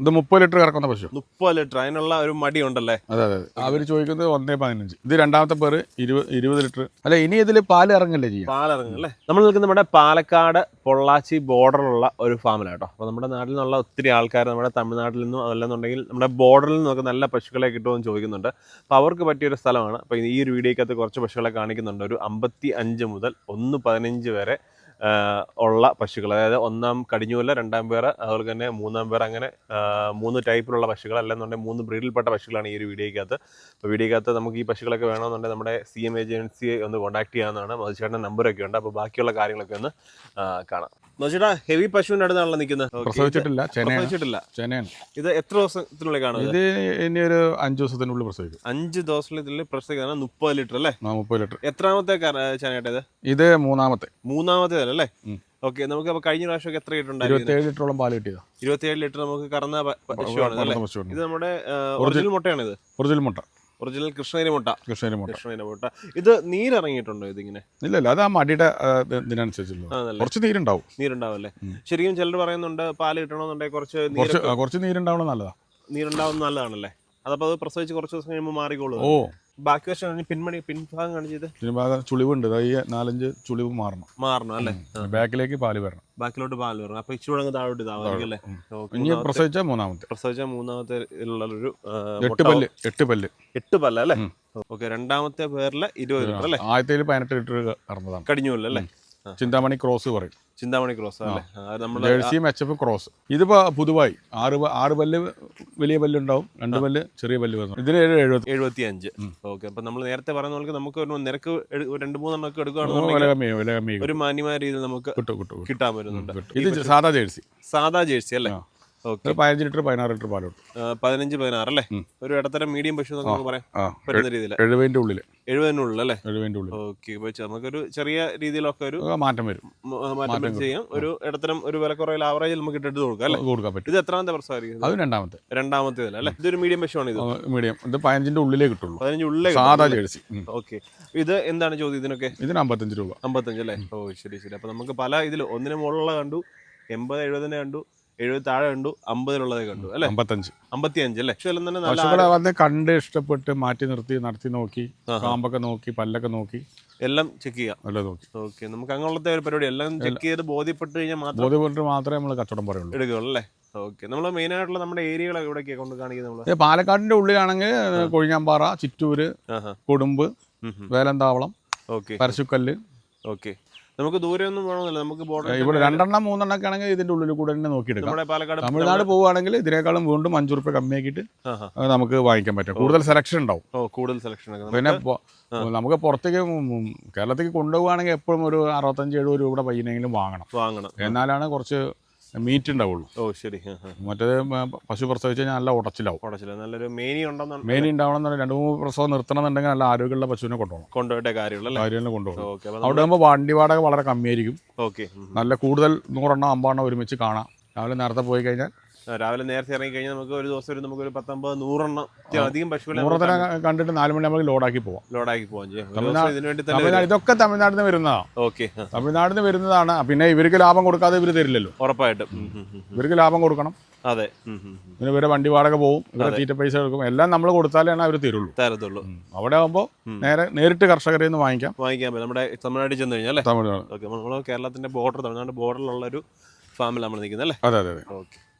ഇത് മുപ്പത് ലിറ്റർ കറക്കുന്ന പശു. മുപ്പത് ലിറ്റർ. അതിനുള്ള ഒരു മടി ഉണ്ടല്ലേ അതെ അതെ. അവർ ചോദിക്കുന്നത് ഒന്നേ പതിനഞ്ച്. ഇത് രണ്ടാമത്തെ പേര് ഇരുപത് ഇരുപത് ലിറ്റർ. അല്ല ഇനി ഇതിൽ പാൽ ഇറങ്ങില്ലേ ചെയ്യും? പാൽ ഇറങ്ങില്ലേ നമ്മൾ നിൽക്കുന്ന നമ്മുടെ പാലക്കാട് പൊള്ളാച്ചി ബോർഡറിലുള്ള ഒരു ഫാമിലാണ് കേട്ടോ. അപ്പൊ നമ്മുടെ നാട്ടിൽ നിന്നുള്ള ഒത്തിരി ആൾക്കാർ നമ്മുടെ തമിഴ്നാട്ടിൽ നിന്നും അതല്ലെന്നുണ്ടെങ്കിൽ നമ്മുടെ ബോർഡറിൽ നിന്നൊക്കെ നല്ല പശുക്കളെ കിട്ടുമെന്ന് ചോദിക്കുന്നുണ്ട്. അപ്പൊ അവർക്ക് പറ്റിയൊരു സ്ഥലമാണ്. അപ്പൊ ഈ ഒരു വീഡിയോക്കകത്ത് കുറച്ച് പശുക്കളെ കാണിക്കുന്നുണ്ട്. ഒരു അമ്പത്തി അഞ്ച് മുതൽ ഒന്ന് പതിനഞ്ച് വരെ ഉള്ള പശുക്കൾ. അതായത് ഒന്നാം കടിഞ്ഞൂല രണ്ടാം പേർ അതുപോലെ തന്നെ മൂന്നാം പേർ അങ്ങനെ മൂന്ന് ടൈപ്പിലുള്ള പശുക്കൾ അല്ലെന്നുണ്ടെങ്കിൽ മൂന്ന് ബ്രീഡിൽപ്പെട്ട പശുക്കളാണ് ഈ ഒരു വീഡിയോയ്ക്കകത്ത്. അപ്പോൾ വീഡിയോക്കകത്ത് നമുക്ക് ഈ പശുക്കളൊക്കെ വേണമെന്നുണ്ടെങ്കിൽ നമ്മുടെ സി എം ഏജൻസിയെ ഒന്ന് കോൺടാക്ട് ചെയ്യാവുന്നതാണ്. മധുചേട്ടന്റെ നമ്പറൊക്കെ ഉണ്ട്. അപ്പോൾ ബാക്കിയുള്ള കാര്യങ്ങളൊക്കെ ഒന്ന് കാണാം. മധുചേട്ടാ ഹെവി പശുവിന്റെ അടുത്താണല്ലോ നിൽക്കുന്നത്. പ്രസവിച്ചിട്ടില്ല. പ്രസവിച്ചിട്ടില്ല. ചെനയാണ്. ഇത് എത്ര ദിവസത്തിനുള്ളിൽ കാണും ഇത്? ഇനി ഒരു അഞ്ച് ദിവസത്തിനുള്ളിൽ പ്രസവിക്കും. അഞ്ച് ദിവസത്തിനുള്ളിൽ പ്രസവിക്കുന്ന മുപ്പത് ലിറ്റർ അല്ലേ? മുപ്പത് ലിറ്റർ. എത്രാമത്തെ ചാനേട്ടാ ഇത്? ഇത് മൂന്നാമത്തെ. മൂന്നാമത്തെ അല്ലേ? ഉം. ഓക്കെ നമുക്ക് അപ്പോൾ കഴിഞ്ഞ പ്രാവശ്യം എത്ര ലിറ്റർ ലിറ്ററോളം പാൽ കിട്ടിയത്. ഇരുപത്തിയേഴ് ലിറ്റർ നമുക്ക് കറന്ന പശുവാണ് ഇത് നമ്മുടെ ഒറിജിനൽ മുട്ടയാണ് ഇത്? ഒറിജിനൽ മുട്ട. ഒറിജിനൽ കൃഷ്ണഗിരി മുട്ട കൃഷ്ണേരി മുട്ട കൃഷ്ണഗിരി മുട്ട ഇത് നീരിറങ്ങിയിട്ടുണ്ടോ ഇതിങ്ങനെ? ഇല്ല ഇല്ല അത് ആ മടിയുടെ ഇതിനനുസരിച്ചുള്ള. കുറച്ച് നീരുണ്ടാവും. നീരുണ്ടാവും അല്ലേ? ശരിക്കും ചിലർ പറയുന്നുണ്ട് പാൽ കിട്ടണമെന്നുണ്ടെങ്കിൽ കുറച്ച് കുറച്ച് നീരുണ്ടാവണം നല്ലതാണ് നീരുണ്ടാവുന്നത് നല്ലതാണല്ലേ? അതപ്പോൾ അത് പ്രസവിച്ച് കുറച്ച് ദിവസം കഴിയുമ്പോൾ മാറിക്കോളൂ. ഓ. ബാക്കി വശം പിൻമണി പിൻഭാഗം കാണിച്ചത് പിൻഭാഗം ഭാഗം ചുളിവുണ്ട്. ഈ നാലഞ്ച് ചുളിവ് മാറണം. മാറണം അല്ലേ? ബാക്കിലേക്ക് പാൽ വരണം. ബാക്കിലോട്ട് പാൽ വരണം. അപ്പൊ ഇച്ചിരി അങ്ങ് താഴോട്ട് ഇതാവായിരിക്കും അല്ലേ? ഇനി പ്രസവിച്ച മൂന്നാമത്തെ. പ്രസവിച്ച മൂന്നാമത്തെ ഉള്ള ഒരു എട്ട് പല്ല് എട്ട് പല്ല്. എട്ട് പല്ല അല്ലേ. ഓക്കെ രണ്ടാമത്തെ പേരിൽ ഇരുപത് ലിറ്റർ അല്ലേ? ആദ്യത്തേൽ പതിനെട്ട് ലിറ്റർ കറന്നതാണ് കടിഞ്ഞൂല്ല അല്ലേ ചിന്താമണി ക്രോസ് പറയും. ചിന്താമണി ക്രോസ് അല്ലേ? ജേഴ്സിയും എച്ച് എഫും ക്രോസ് ഇതിപ്പോ പുതുവായി. ആറ് ആറ് പല്ല് വലിയ പല്ലുണ്ടാവും. രണ്ട് പല്ല് ചെറിയ പല്ല് വരുന്നു ഇതിന് ഒരു എഴുപത്തി അഞ്ച് ഓക്കെ അപ്പൊ നമ്മൾ നേരത്തെ പറഞ്ഞ പോലെ നമുക്ക് നിരക്ക് രണ്ട് മൂന്നെണ്ണം ഒക്കെ വില എടുക്കുകയാണെന്നുണ്ടെങ്കിൽ കമ്മി വില കമ്മി ഒരു മാന്യമായ രീതിയിൽ നമുക്ക് കിട്ടും കിട്ടും കിട്ടും, കിട്ടാൻ വരുന്നുണ്ട് ഇത് സാധാ ജേഴ്സി സാധാ ജേഴ്സി അല്ലേ? ഓക്കെ. പതിനഞ്ച് ലിറ്റർ പതിനാറ് ലിറ്റർ പാൽ കിട്ടും പതിനഞ്ച് പതിനാറ് അല്ലേ? ഒരു ഇടത്തരം മീഡിയം പശു നമുക്ക് പറയാം. പറ്റുന്ന രീതിയിൽ എഴുപതിന്റെ ഉള്ളിൽ എഴുപതിനുള്ളിൽ അല്ലേ? എഴുപതിന്റെ ഉള്ളിൽ ഓക്കെ നമുക്കൊരു ചെറിയ രീതിയിലൊക്കെ ഒരു മാറ്റം വരും. മാറ്റം ചെയ്യാം ഒരു ഇടത്തരം ഒരു വിലക്കുറയിൽ ആവറേജ് നമുക്ക് ഇട്ടിട്ട് കൊടുക്കാം അല്ലേ? കൊടുക്കാൻ പറ്റും. ഇത് എത്രാമത്തെ പ്രസവമായിരിക്കും അത് രണ്ടാമത്തെ. രണ്ടാമത്തേതല്ല? അല്ലേ? ഇതൊരു മീഡിയം പശുവാണ് ഇത്. മീഡിയം. ഇത് പതിനഞ്ചിന്റെ ഉള്ളിലേ കിട്ടുള്ളൂ. പതിനഞ്ച് ഉള്ളിലേ സാധാ ജേഴ്സി. ഓക്കെ. ഇത് എന്താണ് ചോദ്യം ഇതിനൊക്കെ? ഇതിന് അമ്പത്തഞ്ച് രൂപ. അമ്പത്തഞ്ച് അല്ലേ? ഓ ശരി ശരി. അപ്പൊ നമുക്ക് പല ഇതിൽ ഒന്നിന് മുകളിലുള്ള കണ്ടു എൺപത് എഴുപതിനെ കണ്ടു എഴുപത് താഴെ കണ്ടു അമ്പതിലുള്ളതേ കണ്ടു അല്ലെ? അമ്പത്തഞ്ച്. അമ്പത്തി അഞ്ച് അല്ലേ? പക്ഷെ തന്നെ നല്ല വന്ന് കണ്ട് ഇഷ്ടപ്പെട്ട് മാറ്റി നിർത്തി നടത്തി നോക്കി പാമ്പൊക്കെ കാമ്പൊക്കെ നോക്കി പല്ലൊക്കെ നോക്കി. എല്ലാം ചെക്ക് ചെയ്യാം. നല്ല നോക്കി. ഓക്കെ നമുക്ക് അങ്ങനത്തെ ഒരു പരിപാടി എല്ലാം ചെക്ക് ചെയ്ത് ബോധ്യപ്പെട്ട് കഴിഞ്ഞാൽ മാത്രം ബോധ്യപ്പെട്ട് മാത്രമേ നമ്മൾ കച്ചവടം പറയുള്ളൂ. എടുക്കുകയുള്ളൂ അല്ലേ? ഓക്കെ നമ്മൾ മെയിൻ ആയിട്ടുള്ള നമ്മുടെ ഏരിയകളൊക്കെ ഇവിടെയൊക്കെ കൊണ്ട് കാണിക്കുന്നത് പാലക്കാടിന്റെ ഉള്ളിലാണെങ്കിൽ കൊഴിഞ്ഞാമ്പാറ ചിറ്റൂര് കൊടുമ്പ് വേലന്താവളം ഓക്കെ പരശുക്കല്ല്. ഓക്കെ നമുക്ക് ദൂരെ ഒന്നും വേണമെന്നില്ല നമുക്ക് ബോർഡർ ഇവിടെ രണ്ടെണ്ണം മൂന്നെണ്ണം ഒക്കെ ആണെങ്കിൽ ഇതിന്റെ ഉള്ളിൽ കൂടെ തന്നെ നോക്കിയെടുക്കാം. നമ്മുടെ പാലക്കാട് തമിഴ്നാട് പോവുകയാണെങ്കിൽ ഇതിനേക്കാളും വീണ്ടും അഞ്ചു റുപ്യ കമ്മിയാക്കിയിട്ട്. നമുക്ക് വാങ്ങിക്കാൻ പറ്റും. കൂടുതൽ സെലക്ഷൻ ഉണ്ടാവും. ഓ കൂടുതൽ സെലക്ഷൻ പിന്നെ നമുക്ക് പുറത്തേക്ക് കേരളത്തിലേക്ക് കൊണ്ടുപോവുകയാണെങ്കിൽ എപ്പോഴും ഒരു അറുപത്തഞ്ച് എഴുപത് രൂപയുടെ പയ്യനെങ്കിലും വാങ്ങണം. വാങ്ങണം. എന്നാലാണ് കുറച്ച് മീറ്റ് ഉണ്ടാവുള്ളൂ. ഓ ശരി. മറ്റേത് പശു പ്രസവിച്ച് കഴിഞ്ഞാൽ നല്ല ഉടച്ചിലാവും. ഉടച്ചില്ല നല്ലൊരു മേനി ഉണ്ടെന്നാണ്. മെയിൻ ഉണ്ടാവണം എന്നുണ്ടെങ്കിൽ രണ്ട് മൂന്ന് പ്രസവം നിർത്തണമെന്നുണ്ടെങ്കിൽ നല്ല ആരോഗ്യമുള്ള പശുവിനെ കൊണ്ടുപോകണം. കൊണ്ടുപോയിട്ടേ കാര്യമുള്ള കാര്യങ്ങൾ കാര്യം കൊണ്ടുപോകണം. അവിടെ ആകുമ്പോൾ വണ്ടി വാടക വളരെ കമ്മിയായിരിക്കും. ഓക്കെ. നല്ല കൂടുതൽ നൂറെണ്ണം അമ്പതെണ്ണം ഒരുമിച്ച് കാണാം. രാവിലെ നേരത്തെ പോയി കഴിഞ്ഞാൽ രാവിലെ നേരത്തെ ഇറങ്ങി കഴിഞ്ഞാൽ നമുക്ക് ഒരു ദിവസം ഒരു നമുക്ക് ഒരു പത്തൊമ്പത് നൂറെണ്ണം അധികം പശുക്കളെ കണ്ടിട്ട് നാല് നമുക്ക് ലോഡാക്കി പോവാം. ലോഡാക്കി പോവാം ചെയ്യും. തമിഴ്നാട് ഇതൊക്കെ തമിഴ്നാട്ടിൽ നിന്ന് വരുന്നതാണ് ഓക്കെ തമിഴ്നാട്ടിൽ നിന്ന് വരുന്നതാണ്. പിന്നെ ഇവർക്ക് ലാഭം കൊടുക്കാതെ ഇവർ തരില്ലല്ലോ. ഉറപ്പായിട്ടും. ഇവർക്ക് ലാഭം കൊടുക്കണം. അതെ. പിന്നെ ഇവരെ വണ്ടി വാടക പോവും. ഇവരെ തീറ്റ പൈസ എടുക്കും. എല്ലാം നമ്മൾ കൊടുത്താലാണ് അവർ തരുള്ളൂ. തരത്തുള്ളൂ. അവിടെ ആകുമ്പോൾ നേരെ നേരിട്ട് കർഷകരിൽ നിന്ന് വാങ്ങിക്കാം. വാങ്ങിക്കാൻ പറ്റും. നമ്മുടെ തമിഴ്നാട്ടിൽ ചെന്ന് കഴിഞ്ഞാൽ അല്ലേ? തമിഴ്നാട്. ഓക്കെ നമ്മൾ കേരളത്തിന്റെ ബോർഡർ തമിഴ്നാട് ബോർഡറിലുള്ള ഒരു ഫാമിൽ നമ്മൾ നിൽക്കുന്നത് അല്ലേ? അതെ അതെ. ഓക്കെ.